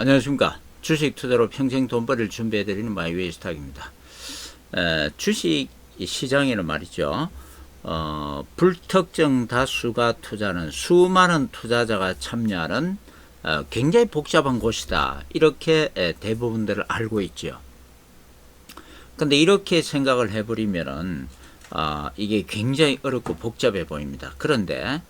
안녕하십니까. 주식 투자로 평생 돈벌이를 준비해드리는 마이웨이 스탁입니다. 에, 주식 시장에는 말이죠. 어, 불특정 다수가 투자는 수많은 투자자가 참여하는 어, 굉장히 복잡한 곳이다. 이렇게 에, 대부분들을 알고 있죠. 근데 이렇게 생각을 해버리면은 아, 이게 굉장히 어렵고 복잡해 보입니다. 그런데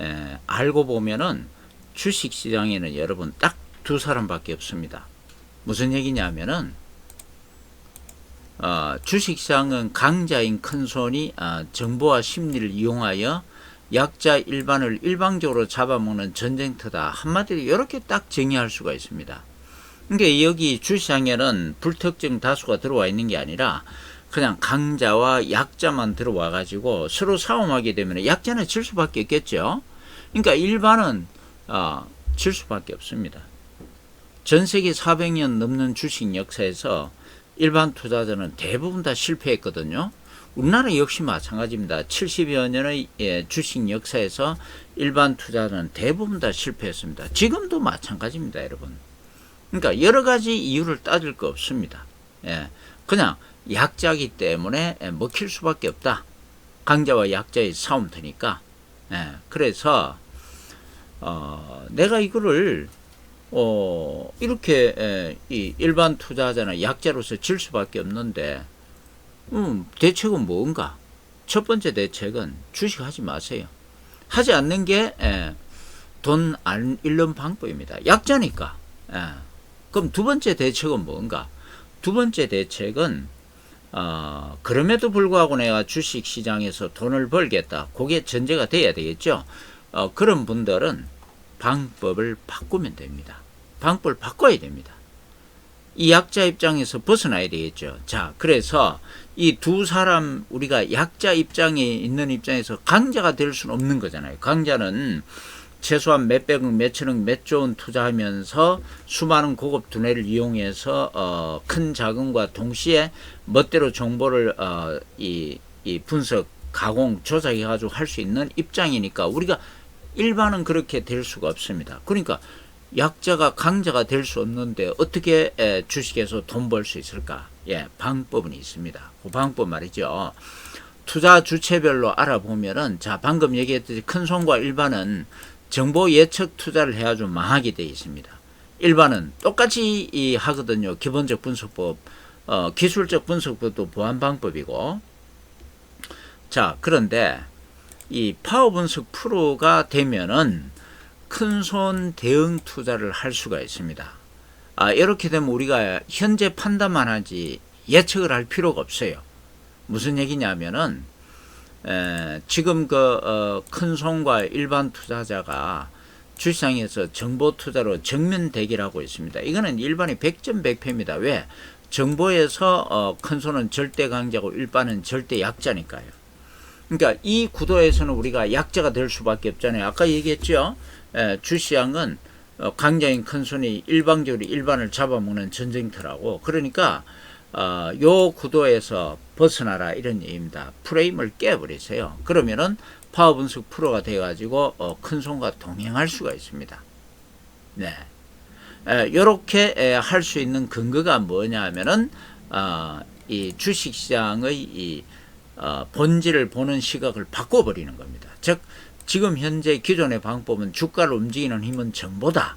에, 알고 보면은 주식 시장에는 여러분 딱 두 사람밖에 없습니다. 무슨 얘기냐면은 어, 주식시장은 강자인 큰손이 어, 정보와 심리를 이용하여 약자 일반을 일방적으로 잡아먹는 전쟁터다. 한마디로 이렇게 딱 정의할 수가 있습니다. 그러니까 여기 주시장에는 불특정 다수가 들어와 있는 게 아니라 그냥 강자와 약자만 들어와 가지고 서로 싸움하게 되면 약자는 질 수밖에 없겠죠. 그러니까 일반은 어, 질 수밖에 없습니다. 전 세계 400년 넘는 주식 역사에서 일반 투자자는 대부분 다 실패했거든요. 우리나라 역시 마찬가지입니다. 70여 년의 예, 주식 역사에서 일반 투자자는 대부분 다 실패했습니다. 지금도 마찬가지입니다, 여러분. 그러니까 여러 가지 이유를 따질 거 없습니다. 예, 그냥 약자기 때문에 예, 먹힐 수밖에 없다. 강자와 약자의 싸움터니까. 예, 그래서 어, 내가 이거를 어, 이렇게 에, 이 일반 투자자나 약자로서 질 수밖에 없는데 음, 대책은 뭔가? 첫 번째 대책은 주식하지 마세요. 하지 않는 게돈안 잃는 방법입니다. 약자니까. 에. 그럼 두 번째 대책은 뭔가? 두 번째 대책은 어, 그럼에도 불구하고 내가 주식 시장에서 돈을 벌겠다. 그게 전제가 돼야 되겠죠. 어, 그런 분들은 방법을 바꾸면 됩니다. 방법을 바꿔야 됩니다. 이 약자 입장에서 벗어나야 되겠죠. 자, 그래서 이 두 사람 우리가 약자 입장에 있는 입장에서 강자가 될 수는 없는 거잖아요. 강자는 최소한 몇백억, 몇천억, 몇조 원 투자하면서 수많은 고급 두뇌를 이용해서 어, 큰 자금과 동시에 멋대로 정보를 어, 이, 이 분석, 가공, 조작해가지고 할 수 있는 입장이니까 우리가 일반은 그렇게 될 수가 없습니다. 그러니까 약자가 강자가 될 수 없는데 어떻게 에, 주식에서 돈 벌 수 있을까? 예, 방법은 있습니다. 그 방법 말이죠. 투자 주체별로 알아보면은 자 방금 얘기했듯이 큰 손과 일반은 정보 예측 투자를 해가지고 망하게 되어 있습니다. 일반은 똑같이 이 하거든요. 기본적 분석법, 어, 기술적 분석법도 보안 방법이고. 자 그런데 이 파워 분석 프로가 되면은 큰 손 대응 투자를 할 수가 있습니다. 아, 이렇게 되면 우리가 현재 판단만 하지 예측을 할 필요가 없어요. 무슨 얘기냐면은 에, 지금 그큰 어, 손과 일반 투자자가 주시장에서 정보 투자로 정면 대결하고 있습니다. 이거는 일반이 100점 100패입니다. 왜? 정보에서 어, 큰 손은 절대 강자고 일반은 절대 약자니까요. 그러니까 이 구도에서는 우리가 약자가 될 수밖에 없잖아요. 아까 얘기했죠. 에, 주시장은 어, 강자인 큰 손이 일방적으로 일반을 잡아먹는 전쟁터라고. 그러니까 어, 요 구도에서 벗어나라 이런 얘기입니다. 프레임을 깨버리세요. 그러면은 파워 분석 프로가 돼가지고 어, 큰 손과 동행할 수가 있습니다. 네. 이렇게 할 수 있는 근거가 뭐냐면은 어, 이 주식시장의 이 어, 본질을 보는 시각을 바꿔버리는 겁니다. 즉 지금 현재 기존의 방법은 주가를 움직이는 힘은 정보다.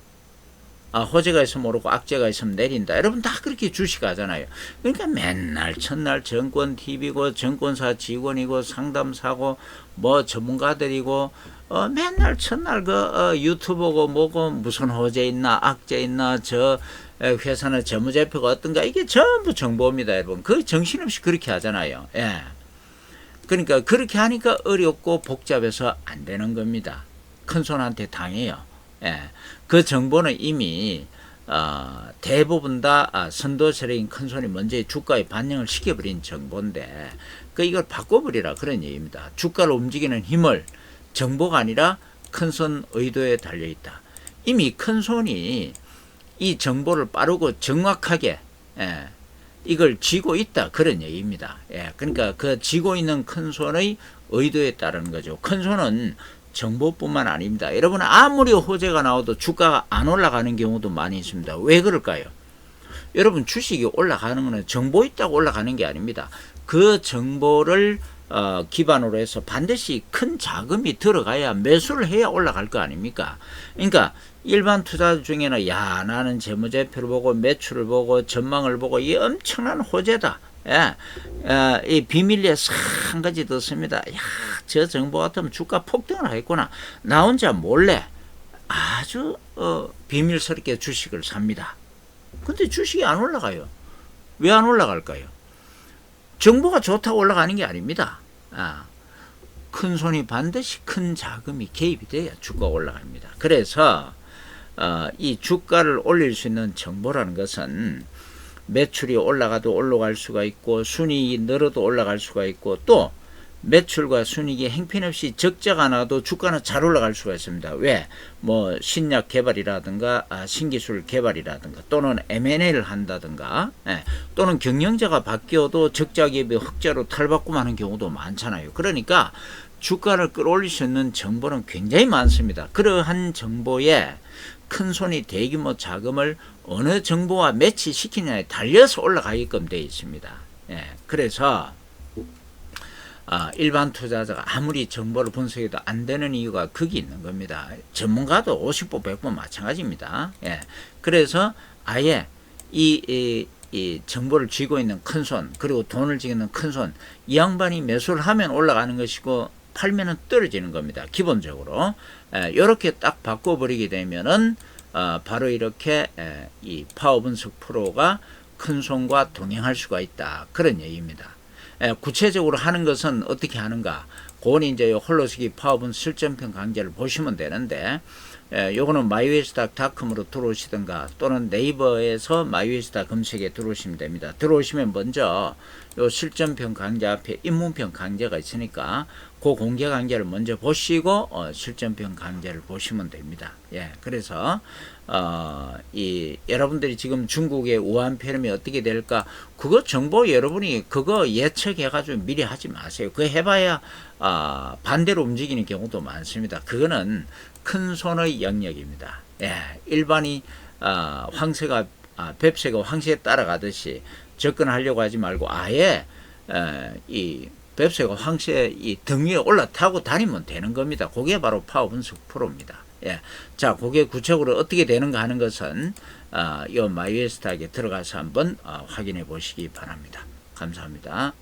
아, 호재가 있으면 오르고 악재가 있으면 내린다. 여러분 다 그렇게 주식하잖아요. 그러니까 맨날 첫날 정권 TV고 정권사 직원이고 상담사고 뭐 전문가들이고 어, 맨날 첫날 그 어, 유튜브고 뭐고 무슨 호재 있나 악재 있나 저 회사는 재무제표가 어떤가 이게 전부 정보입니다, 여러분. 그 정신없이 그렇게 하잖아요. 예. 그러니까 그렇게 하니까 어렵고 복잡해서 안 되는 겁니다. 큰 손한테 당해요. 예. 그 정보는 이미 어, 대부분 다 아, 선도 세력인 큰 손이 먼저 주가에 반영을 시켜버린 정보인데 그 이걸 바꿔버리라 그런 얘기입니다. 주가를 움직이는 힘을 정보가 아니라 큰 손 의도에 달려 있다. 이미 큰 손이 이 정보를 빠르고 정확하게 예, 이걸 쥐고 있다 그런 얘기입니다. 예, 그러니까 그 쥐고 있는 큰 손의 의도에 따르는 거죠. 큰 손은 정보뿐만 아닙니다. 여러분 아무리 호재가 나와도 주가가 안 올라가는 경우도 많이 있습니다. 왜 그럴까요? 여러분 주식이 올라가는 것은 정보 있다고 올라가는 게 아닙니다. 그 정보를 어, 기반으로 해서 반드시 큰 자금이 들어가야 매수를 해야 올라갈 거 아닙니까? 그러니까 일반 투자 중에는 야 나는 재무제표를 보고 매출을 보고 전망을 보고 이 엄청난 호재다. 예, 어, 이 비밀리에 싹한 가지 듣습니다. 야, 저 정보 같으면 주가 폭등을 하겠구나. 나 혼자 몰래 아주 어, 비밀스럽게 주식을 삽니다. 근데 주식이 안 올라가요. 왜 안 올라갈까요? 정보가 좋다고 올라가는 게 아닙니다. 아, 큰 손이 반드시 큰 자금이 개입이 돼야 주가가 올라갑니다. 그래서 어, 이 주가를 올릴 수 있는 정보라는 것은 매출이 올라가도 올라갈 수가 있고 순이익이 늘어도 올라갈 수가 있고 또 매출과 순이익이 행편없이 적자가 나도 주가는 잘 올라갈 수가 있습니다. 왜? 뭐 신약 개발이라든가 아, 신기술 개발이라든가 또는 M&A를 한다든가 예, 또는 경영자가 바뀌어도 적자 기업이 흑자로 탈바꿈 하는 경우도 많잖아요. 그러니까 주가를 끌어올릴 수 있는 정보는 굉장히 많습니다. 그러한 정보에 큰 손이 대규모 자금을 어느 정보와 매치시키냐에 달려서 올라가게끔 되어 있습니다. 예, 그래서 아, 일반 투자자가 아무리 정보를 분석해도 안 되는 이유가 거기 있는 겁니다. 전문가도 50보 100보 마찬가지입니다. 예. 그래서 아예 이, 이, 이 정보를 쥐고 있는 큰 손, 그리고 돈을 쥐고 있는 큰 손, 이 양반이 매수를 하면 올라가는 것이고, 팔면은 떨어지는 겁니다. 기본적으로. 예, 이렇게 딱 바꿔버리게 되면은, 어, 바로 이렇게, 에, 이 파워 분석 프로가 큰 손과 동행할 수가 있다. 그런 얘기입니다. 에, 구체적으로 하는 것은 어떻게 하는가? 그건 이제 홀로스기 파워분 실전평 강좌를 보시면 되는데, 에, 요거는 마이웨스닥닷컴으로 들어오시든가 또는 네이버에서 마이웨스닥 검색에 들어오시면 됩니다. 들어오시면 먼저 요 실전평 강좌 앞에 입문평 강좌가 있으니까 그 공개 강좌를 먼저 보시고 어, 실전평 강좌를 보시면 됩니다. 예, 그래서 어, 이 여러분들이 지금 중국의 우한 폐렴이 어떻게 될까 그거 정보 여러분이 그거 예측해 가지고 미리 하지 마세요. 그거 해봐야 아, 반대로 움직이는 경우도 많습니다. 그거는 큰 손의 영역입니다. 예, 일반이 아, 황새가 아, 뱁새가 황새에 따라가듯이 접근하려고 하지 말고 아예 에, 이 뱁새가 황새 이 등 위에 올라타고 다니면 되는 겁니다. 그게 바로 파워 분석 프로입니다. 예. 자, 그게 구체적으로 어떻게 되는가 하는 것은 어, 이 마이웨스탁에 들어가서 한번 어, 확인해 보시기 바랍니다. 감사합니다.